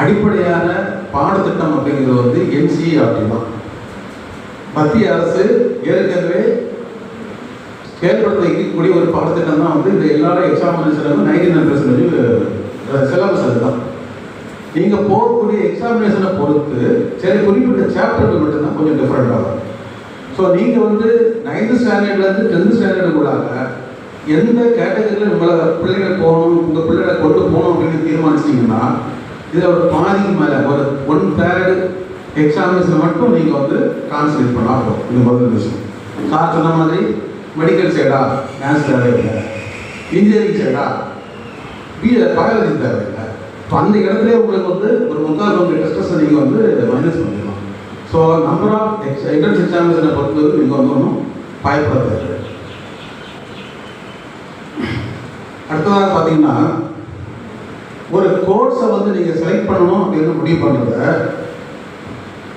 அடிப்படையான பாடத்திட்டம் அப்படிங்கிறது வந்து என்சிஆர்டி தான். மத்திய அரசு ஏற்கனவே செயல்படுத்த இருக்கக்கூடிய ஒரு பாடத்திட்டம் தான் வந்து இந்த எல்லா examination ninety nine percentage syllabus அதுதான் நீங்கள் போகக்கூடிய எக்ஸாமினேஷனை பொறுத்து சரி குறிப்பிட்ட சாப்டர்கள் மட்டும்தான் கொஞ்சம் டிஃப்ரெண்ட் ஆகும். ஸோ நீங்கள் வந்து நைன்த்து ஸ்டாண்டர்ட்லேருந்து டென்த்து கூடாக எந்த கேட்டகரியில் உங்களை பிள்ளைகளை போகணும் உங்கள் பிள்ளைகளை கொண்டு போகணும் அப்படின்னு தீர்மானிச்சிங்கன்னா இதில் ஒரு பாதிக்கு மேலே ஒரு ஒன் தேர்டு எக்ஸாமினேஷன் மட்டும் நீங்கள் வந்து கான்சன்ட்ரேட் பண்ணலாம் போதும். இது முதல் விஷயம். சார் சொன்ன மாதிரி மெடிக்கல் சைடா மேத்ஸ் தேவையில்லை இன்ஜினியரிங் சைடா பி பயாலஜி தேவையில்லை ஸோ அந்த இடத்துல உங்களுக்கு வந்து ஒரு முக்கால் பங்கு டெஸ்டஸை நீங்கள் வந்து மைனஸ் பண்ணிடலாம். So number of x entrance எக்ஸாமினேஷனை பொறுத்து வந்து நீங்கள் வந்து ஒன்றும் பயப்பட தேவை அடுத்ததாக பார்த்தீங்கன்னா ஒரு கோர்ஸை வந்து நீங்கள் செலக்ட் பண்ணணும் அப்படின்னு முடிவு பண்ணுறத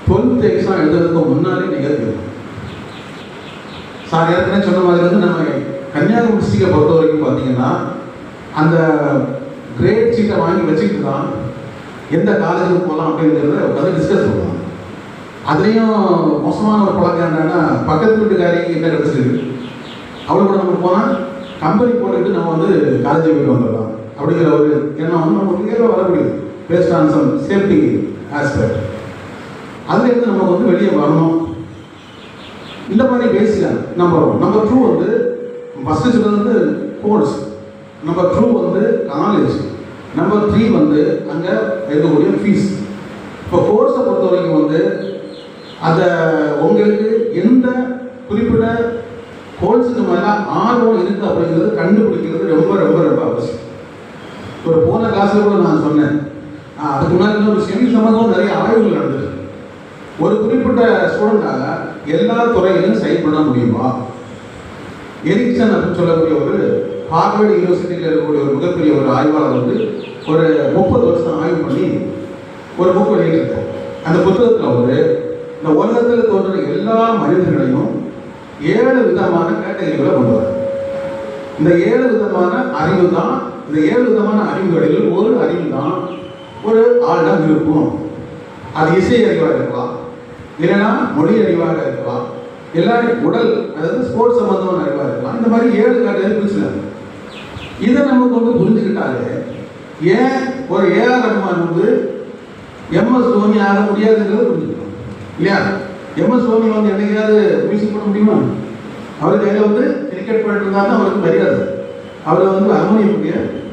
டுவெல்த் எக்ஸாம் எழுதுறதுக்கு முன்னாலே நீங்கள் எழுதணும் சார் ஏற்கனவே சொன்ன மாதிரி வந்து நம்ம கன்னியாகுமரி டிஸ்ட்ரிக்டை பொறுத்த வரைக்கும் பார்த்தீங்கன்னா அந்த கிரேட் சீட்டை வாங்கி வச்சுக்கிட்டு தான் எந்த காலேஜுக்கு போகலாம் அப்படிங்கிறத உட்காந்து டிஸ்கஸ் பண்ணுவாங்க. அதுலேயும் மோசமான ஒரு பழக்கம் என்னென்னா பக்கத்து வீட்டுக்காரிக்கு என்ன கிடச்சிருக்கு அவ்வளோ கூட நம்ம போனால் கம்பெனி போட்டுட்டு நம்ம வந்து காலேஜ் போயிட்டு வந்துடலாம். அப்படிங்கிற ஒரு எண்ணம் வந்து நமக்கு வர வரக்கூடியது. Based on some safety aspect அதுலேருந்து நம்ம வந்து வெளியே வரணும். இந்த மாதிரி பேசிக்கான நம்பர் ஒன் நம்பர் டூ வந்து ஃபஸ்ட்டு சொல்கிறது வந்து கோர்ஸ் நம்பர் டூ வந்து காலேஜ் நம்பர் த்ரீ வந்து அங்கே இருக்கக்கூடிய ஃபீஸ் இப்போ கோர்ஸை பொறுத்த வரைக்கும் வந்து அதை உங்களுக்கு எந்த குறிப்பிட்ட கோர்ஸுக்கு மேலே ஆர்வம் இருக்குது அப்படிங்கிறது கண்டுபிடிக்கிறது ரொம்ப ரொம்ப ரொம்ப கிளாஸில் கூட நான் சொன்னேன். அதுக்கு முன்னாடி இன்னொரு செமி சம்மந்தமாக நிறைய ஆய்வுகள் நடந்துருக்கு ஒரு குறிப்பிட்ட ஸ்டூடெண்டாக எல்லா துறையிலும் செயல்பட முடியுமா? எரிக்சன் அப்படின்னு சொல்லக்கூடிய ஒரு ஹார்வர்டு யூனிவர்சிட்டியில் இருக்கக்கூடிய ஒரு மிகப்பெரிய ஒரு ஆய்வாளர் வந்து ஒரு முப்பது வருஷம் ஆய்வு பண்ணி ஒரு புக் வெளியிட்டிருக்கார். அந்த புத்தகத்தில் அவர் இந்த உலகத்தில் தோன்ற எல்லா மனிதர்களையும் ஏழு விதமான கேட்டகரிகளை கொண்டு வர இந்த ஏழு விதமான அறிவு தான் இந்த ஏழு விதமான அறிவுகளில் ஒரு அறிவு தான் ஒரு ஆளிடம் இருக்கும் அது இசை அறிவாக இருக்கலாம் இல்லைன்னா மொழி அறிவாக இருக்கலாம் இல்லை உடல் அதாவது ஸ்போர்ட்ஸ் சம்பந்தமான அறிவாக இருக்கலாம். இந்த மாதிரி ஏழு கேட்டகரி பிரிச்சுனாங்க இதை நமக்கு வந்து புரிஞ்சுக்கிட்டாலே ஏன் ஒரு ஏஆர் ரஹ்மான் வந்து எம்எஸ் தோனி ஆக முடியாதுங்கிறத புரிஞ்சுக்கணும் இல்லையா? எம்எஸ் தோனி வந்து என்னைக்காவது மியூசிக் பண்ண முடியுமா? அவர் கையில் வந்து கிரிக்கெட் பண்ணிட்டு இருந்தா தான் அவருக்கு மரியாதை. அவரை வந்து ஹார்மோனியம்